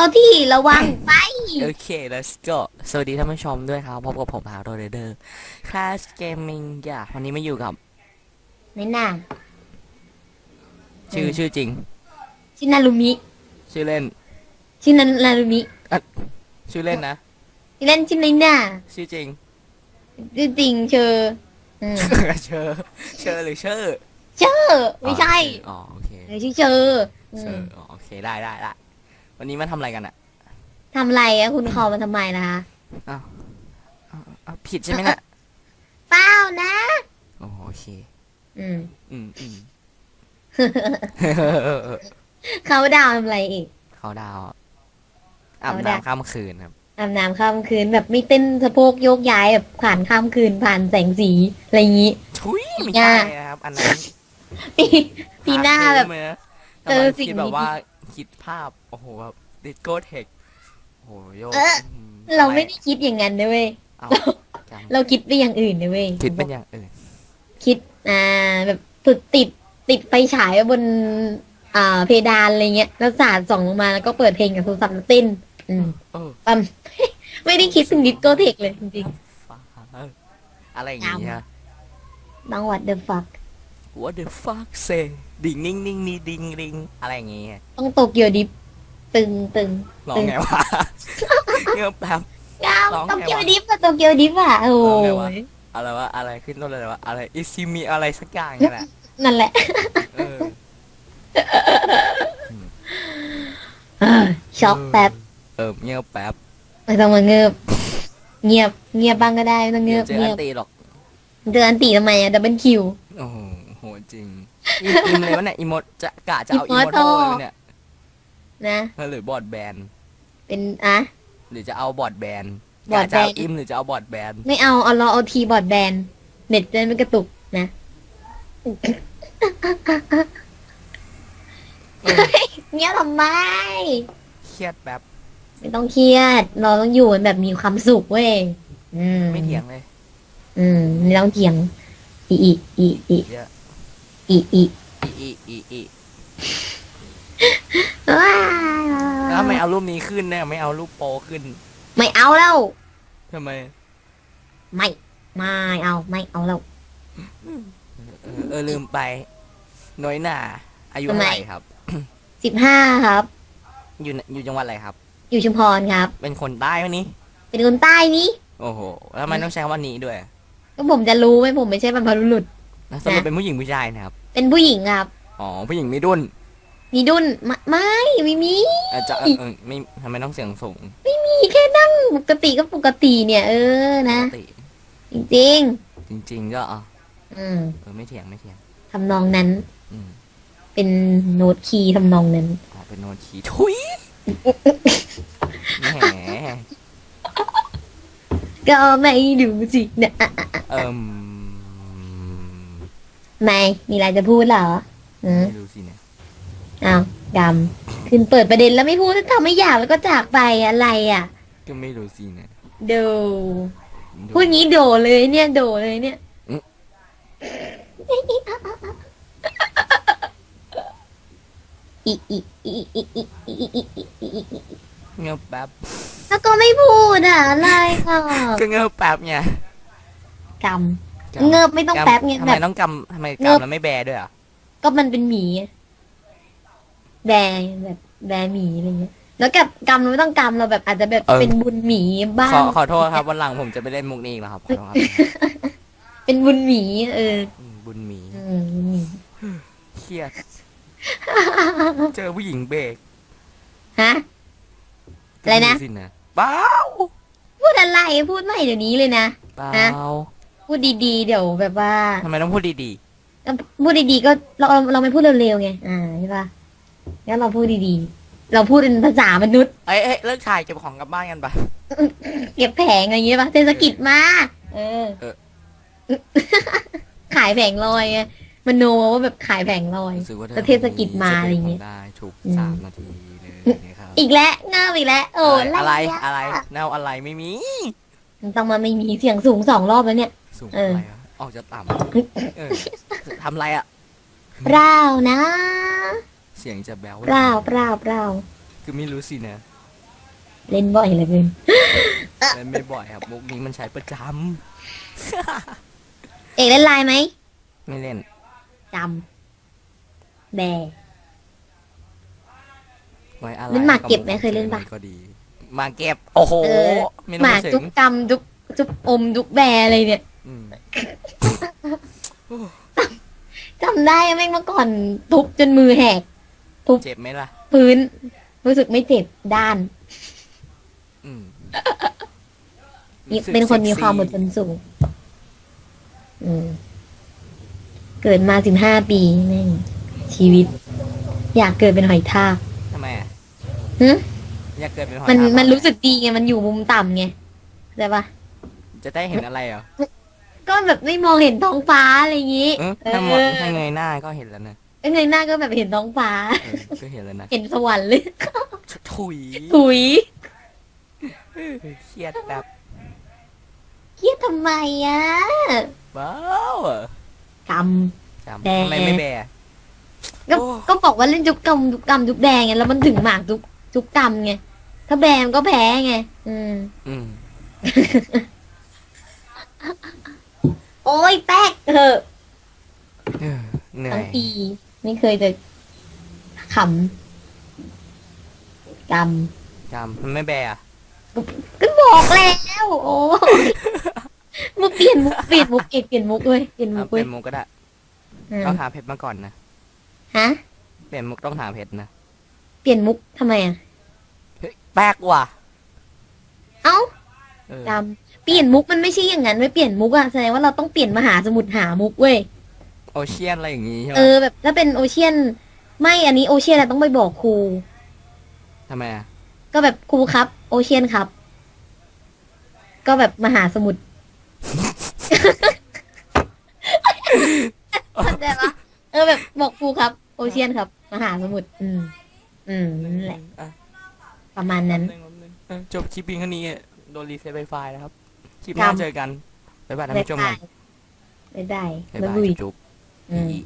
เข้าที่ระวังไป โอเค let's go สวัสดีท่านผู้ชมด้วยครับ พบกับผมฮาร์โรเดอร์ Class Gaming อย่าวันนี้มาอยู่กับ ในหน้าชื่ออืมชื่อจริงชินารุมิ ชื่อเล่นชินานารุมิชื่อเล่นนะ ที่เล่นชินในหน้าชื่อจริงจริงๆเชออืม เชอเชอหรือเชอเชอไม่ใช่อ๋อโอเคเออชื่อเชออืเชมออ๋อโอเคได้ได้ได้ วันนี้มาทำอะไรกันอะทำไรอะคุณคอมาทำไมล่ะคะอ้าวอ้าวอ้าวผิดใช่ไหมเนี่ยเปล่านะอ๋อโอเค อืม อืมอืม เขาดาวทำอะไรอีก เขาดาวอาบเขาดาวน้ำข้ามคืนครับ อาบน้ำข้ามคืนแบบไม่เต้นสะโพกโยกย้ายแบบผ่านข้ามคืนผ่านแสงสีอะไรอย่างนี้ทุยไม่ย่าใช่นะครับ อันนั้นปีปีหน้าแบบหเลยนะเจอแต่มันสิ่งคิดแบบนี้ว่า คิดภาพ โอ้โหแบบดิสโก้เทคโอ้โหโยกเออมเราไม่ได้คิดอย่างนั้นนะเว้ย เอาจำเราคิดไปอย่างอื่นนะเว้ย คิดเป็นอย่างอื่นคิด อ่า แบบฝึกติด ติดไฟฉายไว้บน อ่า เพดานอะไรเงี้ย แล้วสาดส่องลงมาแล้วก็เปิดเพลงกับโทรศัพท์แล้วเต้น อืมเออปั๊ม ไม่ได้คิดถึงดิสโก้เทคเลยจริงฟ้าเอออะไรอย่างเงี้ย ๆ ต้อง what the fuck What the fuck say ดิ่งนิ่งนิ่งนี่ดิ่งริงอะไรอย่างเงี้ยต้องโตเกียวดิฟตึงตึงร้องไงวะเงียบแป๊บก้าวร้องไงโตวะเกียวดิฟอะโตเกียวดิฟอะโอ้ร้องไงวะยอะไรวะอะไรขึ้นต้นเลยวะอะไรอิซิมีอะไรสักอย่างเนี่ยแหละนั่นแหละเออเออช็อกแป๊บเออเงียบแป๊บไม่ต้องมาเงียบเงียบเงียบบ้างก็ได้ไม่ต้องเดี๋เงียยวบเจอเงีอัยนบตีหรอกเดือนตีทำไมอะดับเบิลคิวโอ้โห โหจริงอิมอิมเลยวะเนี่ยอิโมจะกะจะเอาอิโมโต Immortal เลยวะเนี่ยนะ หรือบอร์ดแบนเป็นอะ หรือจะเอาบอร์ดแบนบอร์กะดแบนจะเอาอิมหรือจะเอาบอร์ดแบนไม่เอาเอาเราเอาทีบอร์ดแบนเน็ตจะไม่กระตุกนะ เงียบทำไม เครียดแป๊บไม่ต้องเครียด เราต้องอยู่กันแบบมีความสุขเว้ยอืมไม่เถียงเลยอืมไม่ต้องเถียงอีอีอีอีเยอะ อีอีอีอีอีอีว้าแล้วทำไม่เอารูปนี้ขึ้นเนี่ยไม่เอารูปโปขึ้นไม่เอาแล้ว ทำไมไม่ ไม่เอาไม่เอาแล้ว เออเออลืมไป น้อยหน่าอายุเท่าไหร่ครับ สิบห้าครับ อยู่อยู่จังหวัดอะไรครับ อยู่ชุมพรครับ เป็นคนใต้ไหมนี่เป็นคนใต้นี้ โอ้โหแล้วทำไมต้องใช้คำว่านี้ด้วย ก็ผมจะรู้ไหมผมไม่ใช่บรรพบุรุษ แล้วสรุปเป็นผู้หญิงผู้ชายนะครับ เป็นผู้หญิงครับ อ๋อผู้หญิงไม่ดุนมีดุนไม่ไม่ไม่มีอาจจะเออเออไม่ทำไมต้องเสียงสูงมีแค่นั่งปกติก็ปกติเนี่ย เออนะปกติจริงจริง ๆ ก็อะๆอืมเออไม่เถียงไม่เถียง ทำนองนั้น อืมเป็นโน้ตคีย์ทำนองนั้น อ๋อเป็นโนตขีทุยแหมก็ไม่ดูสินะ เอิ่ม ไม่ มีอะไรจะพูดเหรออืมไม่รู้สิเนี่ยอ้าวดำขึ้นเปิดประเด็นแล้วไม่พูดถ้าทำไม่อยากแล้วก็จากไปอะไรอะ ก็ไม่รู้สิเนี่ยโด ดูพูดงี้โดเลยเนี่ยโดเลยเนี่ยอืมอีอีอีอีอีอีอีอีอีอีอีเงียบแป๊บแล้วก็ไม่พูดอะอะไรอะก็เงียบแป๊บไงกำ เงิบไม่ต้องแป๊บเงี้ยทำแบไมบ ต้องกำทำไมเงิบ กำแล้วไม่แบด้วยอะก็มันเป็นหมีอะแบแบบแบหมีอะไรเงี้ย แล้วกับกำเราไม่ต้องกำเราแบบอาจจะแบบเป็นบุญหมีบ้าของขอโทษครับวันหลังผมจะไปเล่นมุกนี้อีกแล้วครับขอโทษครับเป็นบุญหมีเอออืมบุญหมีอืมบุญหมีเครียดเจอผู้หญิงเบรกฮะ อะไรนะก็ม่สินะเปล่าพูดอะไรพูดไม่เดี๋ยวนี้เลยนะ เปล่าฮะ พูดดีๆ เดี๋ยวแบบว่าทำไมต้องพูดดีพูดดีๆก็เราเราเราไม่พูดเร็วๆไงอ่าใช่ปะงั้นเราพูดดีๆ เราพูดเป็นภาษามนุษย์ ๆ เอ้ยเอ้ยเลิกถ่ายเก็บของกลับบ้านกันปะ เก็บแผงอะไรอย่างเงี้ยปะเทศกิจมาเออ เออ ขายแผงลอยไงมโนว่าแบบขายแผงลอย รู้สึกว่าธแล้วเทศกิจมาอะไรอย่างเงี้ยจะได้ทุกอืมสามนาทีเลยนะครับอีกแล้วเงาอีกแล้วโอ้อะไรอะอะไรแนวอะไรไม่มี มันต้องมาไม่มีเสียงสูงสองรอบแล้วเนี่ย สูงเอออะไรวะออกจะต่ำเออทำอะไรอะ เปล่านะเสียงจะแบ๊วเปล่าเปล่าเปล่าคือไม่รู้สินะเล่นบ่อยเหลยเกินเล่นไม่บ่อยครับมุกนี้มันใช้ประจเอกเล่นไลน์ไหมำไม่เล่นจำแบไว้อะไรเล่นหมากเก็บไหมเคยเล่นปะก็ดีหมากเก็บ โอ้โหเออไม่หต้อมางกถึจุงกกำจุกจุกอมจุกแบอะไรเนี่ย อืมจำได้แม่งเมื่อก่อนทุบจนมือแหก เจ็บไหมล่ะ พื้น รู้สึกไม่เจ็บด้าน อืมนี่เป็นคนมีความอดทนสูง อืม เกิดมาสิบห้าปีแม่งชีวิต อยากเกิดเป็นหอยทากทำไมอะหึอยากเกิดเป็นหอยมันทากมันรู้สึกดีไง มันอยู่มุมต่ำไงเข้าใจปะจะได้เห็นอะไรเหรอ ก็แบบไม่มองเห็นท้องฟ้าอะไรอย่างงี้ เออเอถ้ามองอถ้าเงยหน้าก็เห็นแล้วนะเงยหน้าก็แบบเห็นท้องฟ้า เออก็เห็นแล้วนะเห็นสวรรค์เลยถุยถุยเครียดแบบเครียดทำไมอะว้าวอะกรรม จำแบะ ทำไมไม่แบะ ก็โอ้ ก็บอกว่าเล่นจุกกรรมจุกกรรมจุกแดงไงแล้วมันถึงหมากจุกจุกกรรมไงถ้าแบมก็แพ้ไงอืมอืม โอ้ยแป๊กเถอะเออเหนื่อทั้งยปี ไม่เคยจะขำกรรมจำมันไม่แบะก็บอกแล้ว โอ้ยมุกเปลี่ยนมุกเปลี่ยนมุกเอกเปลี่ยนมุกเลยเปลี่ยนมุเอากเปเลลี่ยยนมุกก็ได้อืมต้องหาเพชรมาก่อนนะฮะ เปลี่ยนมุกต้องหาเพชรนะเปลี่ยนมุกทำไมอะ เฮ้ยแปลกว่ะเอ้า เออจำเปลี่ยนมุกมันไม่ใช่อย่างนั้นไม่เปลี่ยนมุกอะแสดงว่าเราต้องเปลี่ยนมหาสมุทรหามุกเว้ยโอเชียนอะไรอย่างงี้ใช่ไหมเออแบบถ้าเป็นโอเชียน ไม่อันนี้โอเชียนอะต้องไปบอกครูทำไมอะก็แบบครูครับ โอเชียนครับ ก็แบบมหาสมุทรเข้าใจปะเออแบบบอกครูครับ โอเชียนครับ มหาสมุทรอืม อืมนั่นแหละ อะประมาณนั้น แป๊บงแป๊บนึงเออจบคลิปเพียงแค่นี้ โดนรีเซ็ตไวไฟนะครับ คลิปหน้าจำเจอกัน บ๊ายบายท่านผู้ชมกันได้ได้บ๊ายแล้วบายลุยจุ๊บ อืมอี